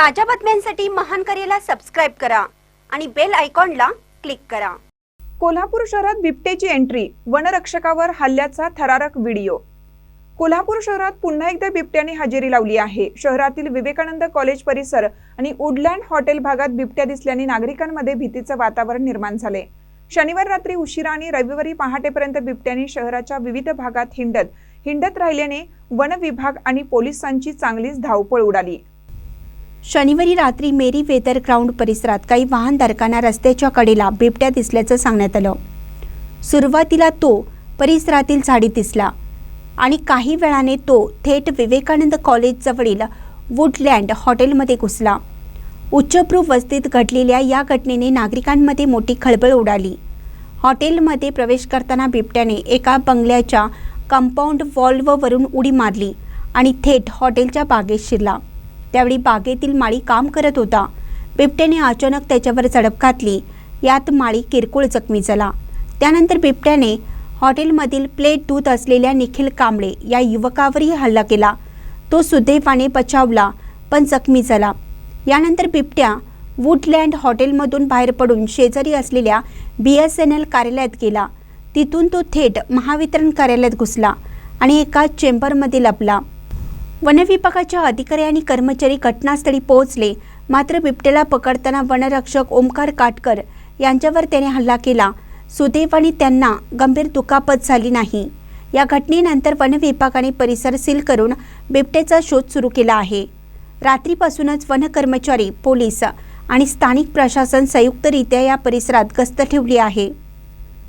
ताज्या बातम्यांसाठी महान करेला सबस्क्राईब करा आणि बेल आयकॉनला क्लिक करा. कोल्हापूर शहरात बिबटेची एंट्री वनरक्षकावर हल्ल्याचा थरारक व्हिडिओ कोल्हापूर शहरात पुन्हा एकदा बिबट्याने हजेरी लावली आहे. शहरातील विवेकानंद कॉलेज परिसर आणि वुडलँड हॉटेल भागात बिबट्या दिसल्याने नागरिकांमध्ये भीतीचं वातावरण निर्माण झाले. शनिवार रात्री उशिरा आणि रविवारी पहाटेपर्यंत बिबट्याने शहराच्या विविध भागात हिंडत हिंडत राहिल्याने वन विभाग आणि पोलिसांची चांगलीच धावपळ उडाली. शनिवारी रात्री मेरी वेदर ग्राउंड परिसरात काही वाहनधारकांना रस्त्याच्या कडेला बिबट्या दिसल्याचं सांगण्यात आलं. सुरुवातीला तो परिसरातील झाडीत दिसला आणि काही वेळाने तो थेट विवेकानंद कॉलेजजवळील वुडलँड हॉटेलमध्ये घुसला. उच्चभ्रू वस्तीत घडलेल्या या घटनेने नागरिकांमध्ये मोठी खळबळ उडाली. हॉटेलमध्ये प्रवेश करताना बिबट्याने एका बंगल्याच्या कंपाऊंड वॉल्ववरून उडी मारली आणि थेट हॉटेलच्या बागेत शिरला. त्यावेळी बागेतील माळी काम करत होता. बिबट्याने अचानक त्याच्यावर झडप घातली. यात माळी किरकोळ जखमी झाला. त्यानंतर बिबट्याने हॉटेलमधील प्लेट दूध असलेल्या निखिल कांबळे या युवकावरही हल्ला केला. तो सुदैवाने बचावला पण जखमी झाला. यानंतर बिबट्या वुडलँड हॉटेलमधून बाहेर पडून शेजारी असलेल्या बी एस एन एल कार्यालयात गेला. तिथून तो थेट महावितरण कार्यालयात घुसला आणि एका चेंबरमध्ये लपला. वनविभागाच्या अधिकारी आणि कर्मचारी घटनास्थळी पोहोचले. मात्र बिबट्याला पकडताना वनरक्षक ओमकार काटकर यांच्यावर त्याने हल्ला केला. सुदैवाने त्यांना गंभीर दुखापत झाली नाही. या घटनेनंतर वनविभागाने परिसर सील करून बिबट्याचा शोध सुरू केला आहे. रात्रीपासूनच वन कर्मचारी पोलीस आणि स्थानिक प्रशासन संयुक्तरित्या या परिसरात गस्त ठेवली आहे.